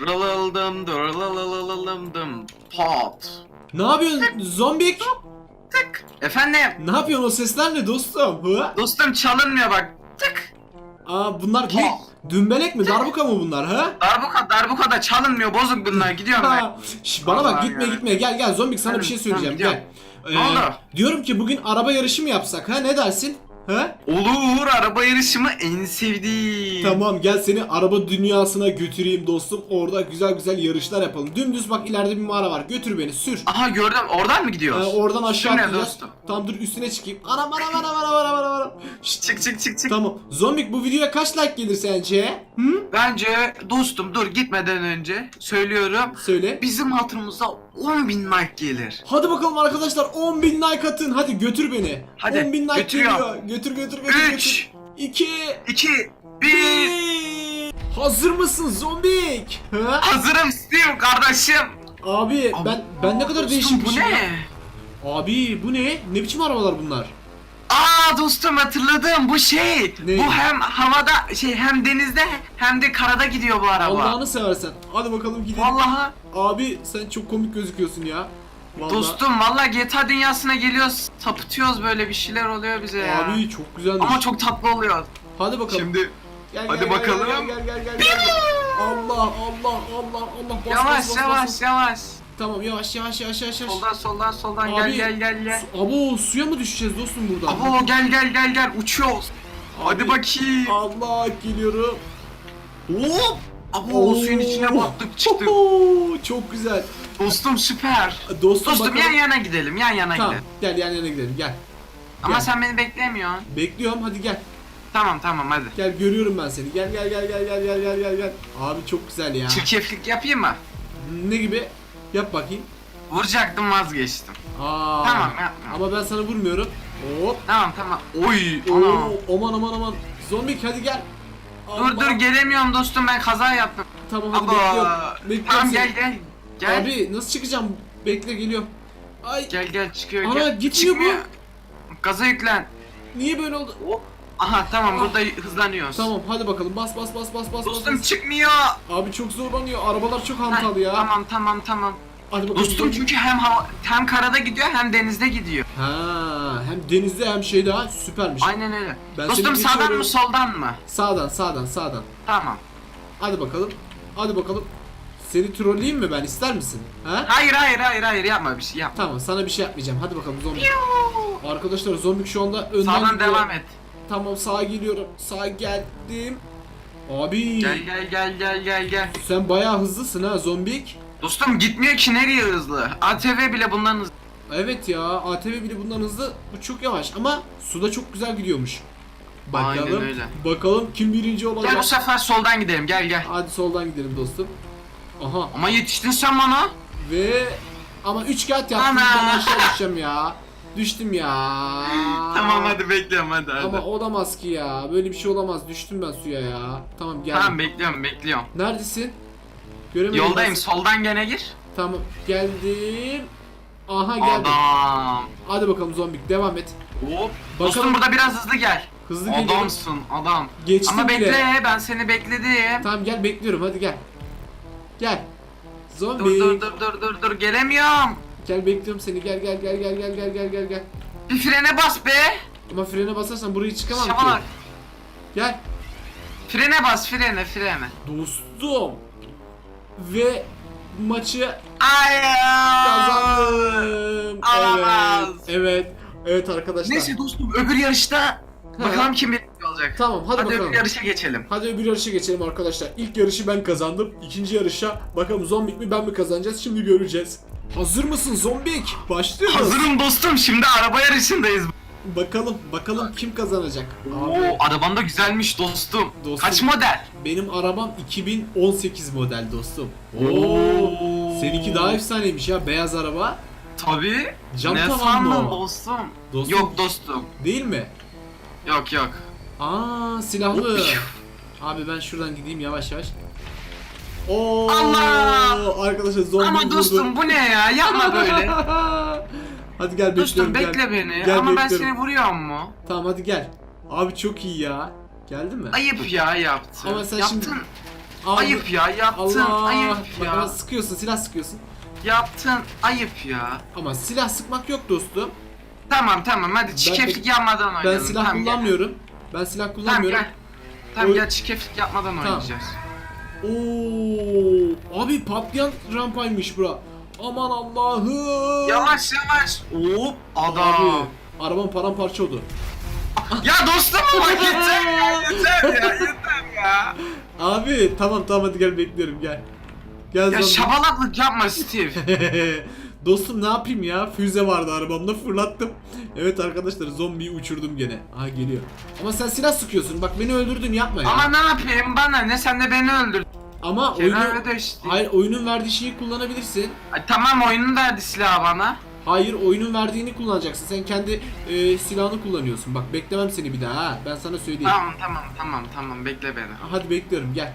Rılaldım dım Pot. Ne yapıyorsun zombik? Tık. Efendim. Ne yapıyorsun o sesler ne dostum? Hı? Dostum çalınmıyor bak. Tık. Aa bunlar ne? Ha. Dümbelek mi? Darbuka mı bunlar ha? Darbuka darbuka da çalınmıyor bozuk bunlar gidiyorum ben. Ha. Şş, bana bak gitme ya. gitme gel gel zombik sana bir şey Tamam, söyleyeceğim tamam, gel. Ee, Ne oldu? Diyorum ki bugün araba yarışı mı yapsak ha ne dersin? Ha? Olur araba yarışımı en sevdiğim. Tamam gel seni araba dünyasına götüreyim dostum. Orada güzel güzel yarışlar yapalım. Dümdüz bak ileride bir mağara var. Götür beni sür. Aha gördüm oradan mı Ee, gidiyoruz? oradan aşağı Sür ne atlayacağız. dostum? Tamam dur üstüne çıkayım. Anam anam anam anam anam anam anam. Şşt, Çık çık çık çık. Tamam. Zombik bu videoya kaç like gelir sence? Hı? Bence dostum dur gitmeden önce söylüyorum. Söyle. Bizim hatırımıza 10.000 like gelir. Hadi bakalım arkadaşlar 10.000 like atın. Hadi götür beni. Hadi, 10.000 like götürüyorum. geliyor. Götür götür götür. 3, 2 2, 1. Hazır mısın zombik? Ha? Hazırım Steve kardeşim. Abi ben ben ne kadar Dostum, değişik bir bu şey. ne? Abi bu ne? Ne biçim arabalar bunlar? Aa dostum hatırladım bu şey. Ne? Bu hem havada şey hem denizde hem de karada gidiyor bu araba. Allah'ını seversen. Hadi bakalım gidelim. Vallahi Abi sen çok komik gözüküyorsun ya. Vallahi. dostum vallahi GTA dünyasına geliyoruz sapıtıyoruz böyle bir şeyler oluyor bize ya. Abi çok güzelmiş. Ama çok tatlı oluyor. Hadi bakalım. Şimdi Gel, hadi gel, bakalım. Gel gel gel gel. gel. Allah Allah Allah Allah. Bas, yavaş bas, bas, yavaş bas. yavaş. Tamam yavaş yavaş yavaş yavaş. Soldan soldan soldan Abi, gel gel gel gel. Su- Abo suya mı düşeceğiz dostum buradan? Abo gel gel gel gel uçuyoruz. Hadi Abi, bakayım. Allah geliyorum. Hop. Abo suyun içine battık çıktık. Çok güzel. Dostum süper. Dostum, Dostum bakalım. yan yana gidelim yan yana Tamam gidelim. gel yan yana gidelim gel. Ama Gel. sen beni beklemiyorsun. Bekliyorum hadi gel. Tamam tamam hadi. Gel görüyorum ben seni. Gel gel gel gel gel gel gel gel gel. Abi çok güzel ya. Çirkeflik yapayım mı? Ne gibi? Yap bakayım. Vuracaktım vazgeçtim. Aa. Tamam, yapma. Ama ben sana vurmuyorum. Hop. Tamam tamam. Oy ana. Oo, aman aman aman. Zombik hadi gel. Dur Allah. dur gelemiyorum dostum ben kaza yaptım. Tamam hadi Aba. bekliyorum. Bekliyorum Tamam seni. gel gel. Gel. Abi nasıl çıkacağım? Bekle geliyorum. Ay Gel gel çıkıyor Ana, gel. gitmiyor bu. Gaza yüklen. niye böyle oldu? Aha tamam Ah. burada hızlanıyoruz. Tamam hadi bakalım bas bas bas bas bas. Dostum bas. çıkmıyor. Abi çok zorlanıyor. Arabalar çok hantal ya. Tamam tamam tamam. Hadi bakalım. Dostum çünkü hem hava hem karada gidiyor hem denizde gidiyor. Ha, hem denizde hem şeyde ha süpermiş. Aynen öyle. Ben Dostum seni sağdan geçiyorum. mı soldan mı? Sağdan sağdan sağdan. Tamam. Hadi bakalım. Hadi bakalım. Seni trolleyeyim mi ben ister misin? Ha? Hayır hayır hayır hayır yapma bir şey yapma. Tamam sana bir şey yapmayacağım. Hadi bakalım zombi. Arkadaşlar zombik şu anda önden Sağdan gidiyor. devam et. Tamam sağa geliyorum. Sağa geldim. Abi Gel gel gel gel gel gel. sen bayağı hızlısın ha zombik. Dostum gitmiyor ki nereye hızlı? ATV bile bundan hızlı. Evet ya ATV bile bundan hızlı. Bu çok yavaş ama suda çok güzel gidiyormuş. Bakalım. Aynen öyle. Bakalım kim birinci olacak. Gel bu sefer soldan gidelim gel gel. Hadi soldan gidelim dostum. Aha Ama yetiştin sen bana. ve ama üç kağıt yaptım Ana. ben aşağı düşeceğim ya. Düştüm ya. Tamam hadi bekliyorum hadi hadi. Ama olamaz ki ya. Böyle bir şey olamaz. Düştüm ben suya ya. Tamam geldim. Tamam bekliyorum bekliyorum. Neredesin? Göremedim. Yoldayım ben. soldan gene gir. Tamam geldim. Aha geldim. Adam. Hadi bakalım zombik devam et. Hop. Dostum burada biraz hızlı gel. Hızlı geliyorum. Adamsın adam. Geçtim Ama bile. bekle ben seni bekledim. Tamam gel bekliyorum hadi gel. Gel. Zombik. Dur dur dur dur dur dur gelemiyorum. Gel bekliyorum seni. Gel gel gel gel gel gel gel gel gel. Bir frene bas be. Ama frene basarsan burayı çıkamam ki. Gel. Frene bas frene frene. Dostum. Ve maçı kazandım. Olamaz. Evet. Evet. Evet arkadaşlar. Neyse dostum öbür yarışta bakalım kim birinci olacak. Tamam hadi, Hadi bakalım. öbür yarışa geçelim. Hadi öbür yarışa geçelim arkadaşlar. İlk yarışı ben kazandım. İkinci yarışa bakalım zombik mi ben mi kazanacağız şimdi göreceğiz. Hazır mısın zombik? Başlıyoruz. Hazırım dostum şimdi araba yarışındayız. Bakalım bakalım kim kazanacak. Abi, Oo araban da güzelmiş dostum. Dostum. Kaç model? benim arabam 2018 model dostum. Oo. Seninki daha efsaneymiş ya beyaz araba. Tabii. Cam ne tavan sandın o? dostum? Dostum. Yok dostum. Değil mi? Yok yok. Aa silahlı. Abi ben şuradan gideyim yavaş yavaş. Oo Allah! arkadaşlar zombi Ama vurdu. dostum bu ne ya? Yapma böyle. hadi gel dostum bekliyorum bekle gel. beni. Gel, Ama ben bekliyorum. seni vuruyor mu? Tamam hadi gel. Abi çok iyi ya. Geldi mi? Ayıp ya yaptın. Ama sen Yaptın. şimdi- Abi, Ayıp ya yaptın Allah. ayıp Bak ya. bana sıkıyorsun silah sıkıyorsun. Yaptın ayıp ya. Ama silah sıkmak yok dostum. Tamam tamam hadi çikeflik yapmadan Ben oynayalım. silah tamam, gel. kullanmıyorum. Ben silah Tamam kullanmıyorum. gel. Tamam Oy- gel çikeflik yapmadan oynayacağız. Oo, abi patlayan rampaymış bura. Aman Allah'ım. Yavaş yavaş. Hop Abi, adam. arabam paramparça oldu. Ya dostum ama yeter ya yeter ya yeter ya. Abi tamam tamam hadi gel bekliyorum gel. Gel Ya şabalaklık yapma Steve. Dostum ne yapayım ya? Füze vardı arabamda fırlattım. Evet arkadaşlar zombiyi uçurdum gene. Aha geliyor. Ama sen silah sıkıyorsun. Bak beni öldürdün yapma ya. Ama ne yapayım bana ne sen de beni öldür. Ama oyunu... Kenara da. Hayır oyunun verdiği şeyi kullanabilirsin. Ay, tamam oyunun verdi silahı bana. Hayır oyunun verdiğini kullanacaksın. Sen kendi e, silahını kullanıyorsun. Bak beklemem seni bir daha ha. Ben sana söyleyeyim. Tamam tamam tamam tamam bekle beni. Hadi bekliyorum gel.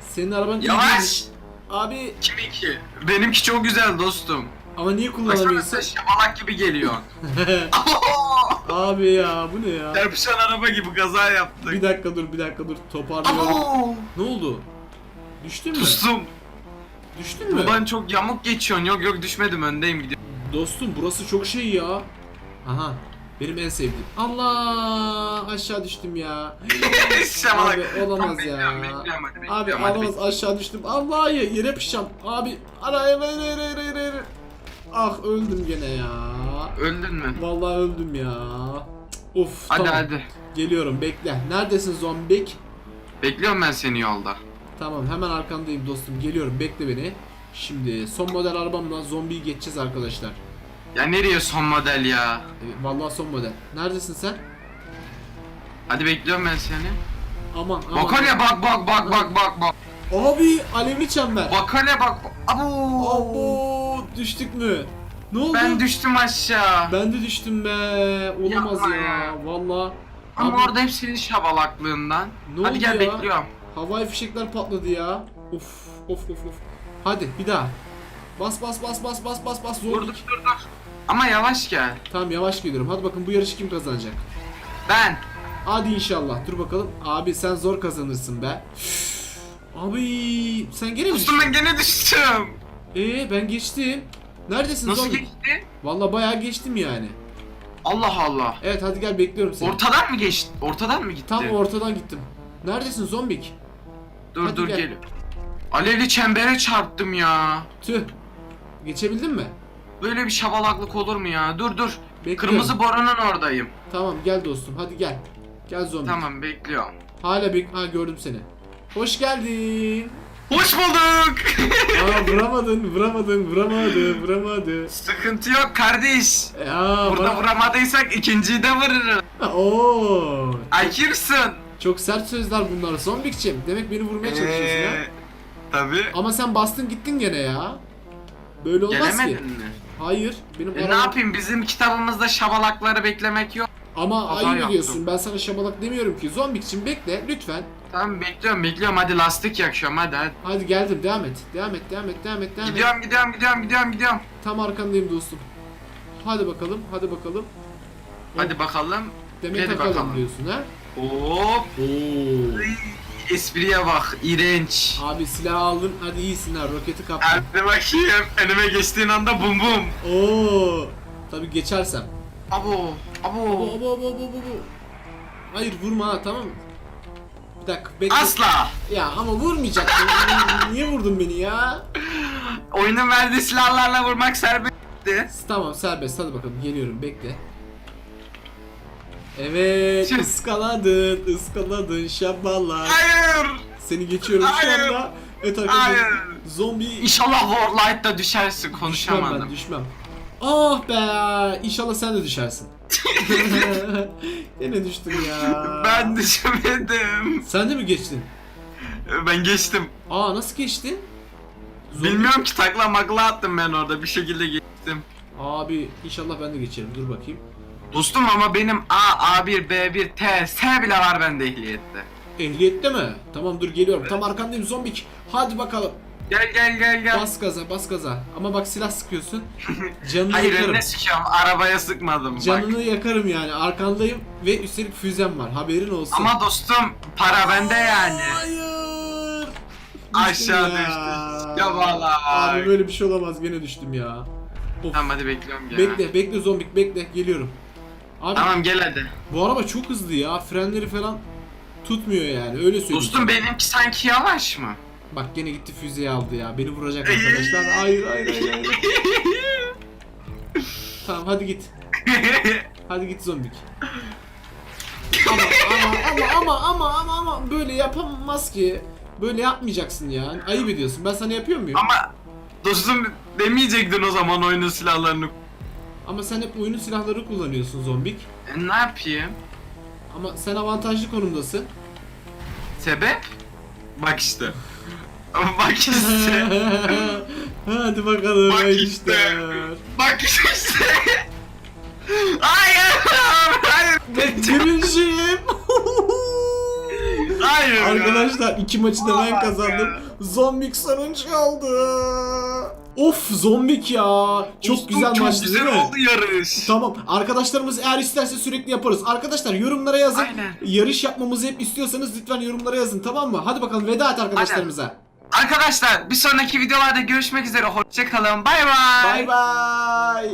Senin araban Yavaş. Abi Kiminki? Benimki çok güzel dostum. ama niye Baksana kullanamıyorsun? sen şabalak gibi geliyor. Abi ya bu ne ya? Çarpışan araba gibi kaza yaptık. Bir dakika dur bir dakika dur toparlıyorum. Abo! Ne oldu? Düştün mü? Dostum Düştün mü? buradan çok yamuk geçiyorsun. Yok yok düşmedim öndeyim gidiyorum. Dostum burası çok şey ya. Aha benim en sevdiğim. Allah aşağı düştüm ya. Şabalak. Abi olamaz ya. bekliyorum, bekliyorum, hadi Abi hadi olamaz aşağı düştüm. Allah ye- yere pişeceğim. Abi ara hayır hayır hayır hayır, hayır. Ah öldüm gene ya. Öldün mü? Vallahi öldüm ya. Cık, Of Hadi tamam. hadi. Geliyorum bekle. Neredesin zombik? Bekliyorum ben seni yolda. Tamam hemen arkandayım dostum. Geliyorum bekle beni. Şimdi son model arabamla zombiyi geçeceğiz arkadaşlar. Ya nereye son model ya? E, vallahi son model. Neredesin sen? Hadi bekliyorum ben seni. Aman aman. Bak hele bak bak bak bak bak bak. Abi alevli çember. Bak hele bak. Abo. Abo düştük mü? Ne oldu? Ben düştüm aşağı. Ben de düştüm be. Olamaz Yapma ya. ya. Vallahi. Ama Abi, orada hep senin şabalaklığından. Ne Hadi gel ya? bekliyorum. Havai fişekler patladı ya. Of of of of. Hadi bir daha. Bas bas bas bas bas bas bas zor. Dur dur dur dur. Ama yavaş gel. Tamam yavaş geliyorum. Hadi bakın bu yarışı kim kazanacak? Ben. Hadi inşallah. Dur bakalım. Abi sen zor kazanırsın be. Abi sen gene mi düştün? ben gene düştüm. Ee ben geçtim. Neredesin Nasıl zombi? geçti? Valla bayağı geçtim yani. Allah Allah. Evet hadi gel bekliyorum seni. Ortadan mı geçti? Ortadan mı gitti? Tam ortadan gittim. Neredesin zombik? Dur Hadi dur gel. gel. Alevli çembere çarptım ya. Tüh. Geçebildin mi? Böyle bir şabalaklık olur mu ya? Dur dur. Bekliyorum. Kırmızı borunun oradayım. Tamam gel dostum hadi gel. Gel zombi. Tamam bekliyorum. Hala bek... Ha gördüm seni. Hoş geldin. Hoş bulduk. Aa vuramadın, vuramadın, vuramadı, vuramadı. Sıkıntı yok kardeş. Ya Burada bana... vuramadıysak ikinciyi de vururuz. Oo. Akırsın. Çok sert sözler bunlar zombikçim. Demek beni vurmaya çalışıyorsun ha. Ee, Tabii. Ama sen bastın gittin gene ya. Böyle olmaz Gelemedin ki. mi? Hayır. Benim E, ne arabam- yapayım bizim kitabımızda şabalakları beklemek yok. Ama Hata ayıp yaptım. ediyorsun. Ben sana şabalak demiyorum ki. Zombikçim bekle lütfen. Tamam bekliyorum bekliyorum hadi lastik yakıyorum hadi hadi. Hadi geldim devam et. Devam et, devam et, devam et, devam et. Gidiyorum gidiyorum gidiyorum gidiyorum gidiyorum. Tam arkandayım dostum. Hadi bakalım, hadi bakalım. Hadi bakalım. Demek hadi takalım bakalım. diyorsun ha? Hop. Oo. Espriye bak iğrenç. Abi silah aldın. Hadi iyisin ha. Roketi kaptın. Hadi bakayım önüme geçtiğin anda bum bum. Oo. Tabii geçersem. Abo abo. Abo abo abo abo abo. Hayır vurma ha tamam mı? Bir dakika bekle. Asla. Ya ama vurmayacaktın. Niye vurdun beni ya? Oyunun verdiği silahlarla vurmak serbestti. Tamam serbest hadi bakalım geliyorum bekle. Evet Tüh. ıskaladın ıskaladın şabalak. Hayır. Seni geçiyorum Hayır. şu anda. Evet arkadaşlar Hayır. zombi İnşallah Warlight'ta düşersin düşmem konuşamadım. ben düşmem. Ah be inşallah sen de düşersin. Yine düştün ya. Ben düşemedim. Sen de mi geçtin? Ben geçtim. Aa nasıl geçtin? Zombi- Bilmiyorum ki takla makla attım ben orada bir şekilde geçtim. Abi inşallah ben de geçerim dur bakayım. Dostum ama benim A, A1, B1, T, S bile var bende ehliyette. Ehliyette mi? Tamam dur geliyorum. Tam arkandayım zombik. Hadi bakalım. Gel gel gel gel. Bas gaza bas gaza. Ama bak silah sıkıyorsun. Canını Hayır yakarım. önüne sıkıyorum arabaya sıkmadım bak. Canını yakarım yani. Arkandayım ve üstelik füzem var. Haberin olsun. Ama dostum para bende yani. Hayır. Aşağı ya. düştün. Ya vallahi. Abi böyle bir şey olamaz gene düştüm ya. Of. Tamam hadi bekliyorum ya. Bekle bekle zombik bekle geliyorum. Abi Tamam gel hadi. bu araba çok hızlı ya frenleri falan tutmuyor yani öyle söyleyeyim. Dostum benimki sanki yavaş mı? Bak gene gitti füzeyi aldı ya beni vuracak arkadaşlar. Hayır hayır hayır. hayır. tamam hadi git. Hadi git zombik. Ama ama ama ama ama ama ama böyle yapamaz ki. Böyle yapmayacaksın ya. Ayıp ediyorsun. Ben sana yapıyor muyum? Ama dostum demeyecektin o zaman oyunun silahlarını. Ama sen hep oyunun silahları kullanıyorsun zombik. E, ne yapayım? Ama sen avantajlı konumdasın. Sebep? Bak işte. Bak işte. Hadi bakalım. Bak işte. Bak işte. Hayır. Hayır. Birinciyim. Hayır. Arkadaşlar iki maçı da ben kazandım. Zombik sonuncu oldu. Of zombik ya. Çok Dostum, güzel çok maçtı güzel değil mi? oldu yarış. Tamam. Arkadaşlarımız eğer isterse sürekli yaparız. Arkadaşlar yorumlara yazın. Aynen. Yarış yapmamızı hep istiyorsanız lütfen yorumlara yazın tamam mı? Hadi bakalım veda et arkadaşlarımıza. Arkadaşlar bir sonraki videolarda görüşmek üzere. Hoşçakalın. Bay bay. Bay bay.